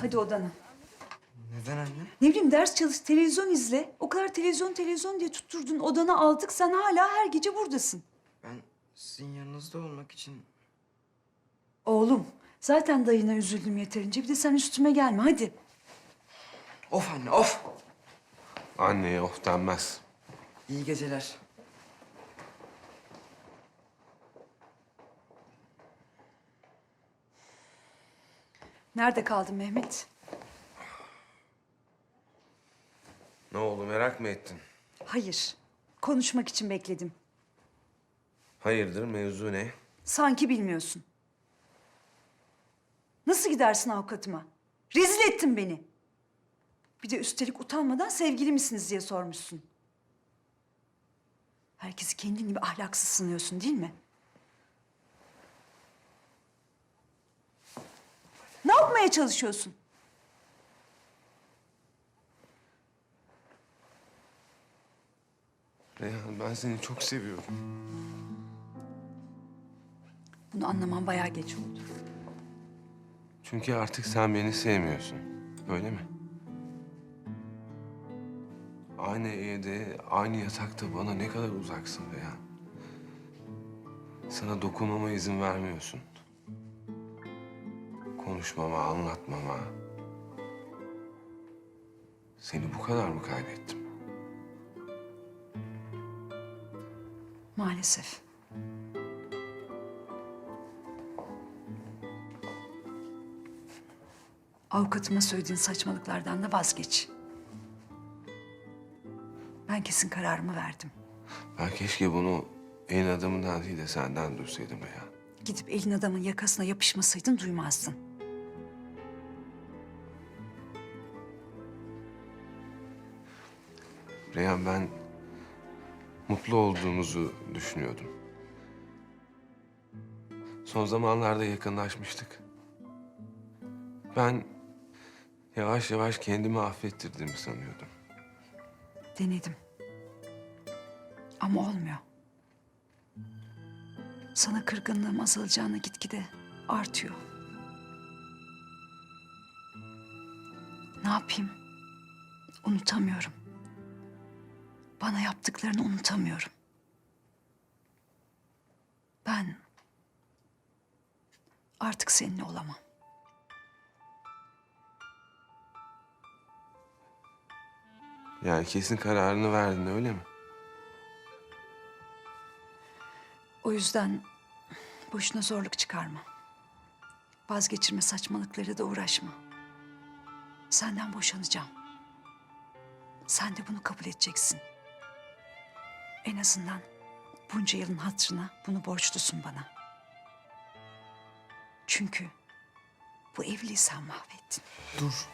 Hadi odana. Neden anne? Ne bileyim ders çalış, televizyon izle. O kadar televizyon televizyon diye tutturdun. Odana aldık. Sen hala her gece buradasın. Ben sizin yanınızda olmak için... Oğlum zaten dayına üzüldüm yeterince. Bir de sen üstüme gelme hadi. Of anne of! Anneye of denmez. İyi geceler. Nerede kaldın Mehmet? Ne oldu merak mı ettin? Hayır. Konuşmak için bekledim. Hayırdır mevzu ne? Sanki bilmiyorsun. Nasıl gidersin avukatıma? Rezil ettin beni. Bir de üstelik utanmadan sevgili misiniz diye sormuşsun. Herkesi kendin gibi ahlaksız sınıyorsun değil mi? Ne yapmaya çalışıyorsun? Reyhan ben seni çok seviyorum. Bunu anlamam bayağı geç oldu. Çünkü artık sen beni sevmiyorsun. Öyle mi? Aynı evde, aynı yatakta bana ne kadar uzaksın Reyhan. Sana dokunmama izin vermiyorsun. Konuşmama, anlatmama. Seni bu kadar mı kaybettim? Maalesef. Avukatıma söylediğin saçmalıklardan da vazgeç. Ben kesin kararımı verdim. Ben keşke bunu elin adamından değil de senden duysaydım Reyhan. Gidip elin adamın yakasına yapışmasaydın duymazdın. Reyhan ben mutlu olduğumuzu düşünüyordum. Son zamanlarda yakınlaşmıştık. Ben yavaş yavaş kendimi affettirdiğimi sanıyordum. Denedim. Ama olmuyor. Sana kırgınlığım azalacağına gitgide artıyor. Ne yapayım? Unutamıyorum. Bana yaptıklarını unutamıyorum. Ben artık seninle olamam. Yani kesin kararını verdin öyle mi? O yüzden boşuna zorluk çıkarma. Vazgeçirme saçmalıkları da uğraşma. Senden boşanacağım. Sen de bunu kabul edeceksin. En azından bunca yılın hatırına bunu borçlusun bana. Çünkü bu evliliği sen mahvettin. Dur.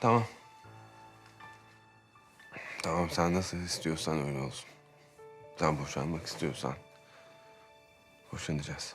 Tamam. Tamam sen nasıl istiyorsan öyle olsun. Sen boşanmak istiyorsan boşanacağız.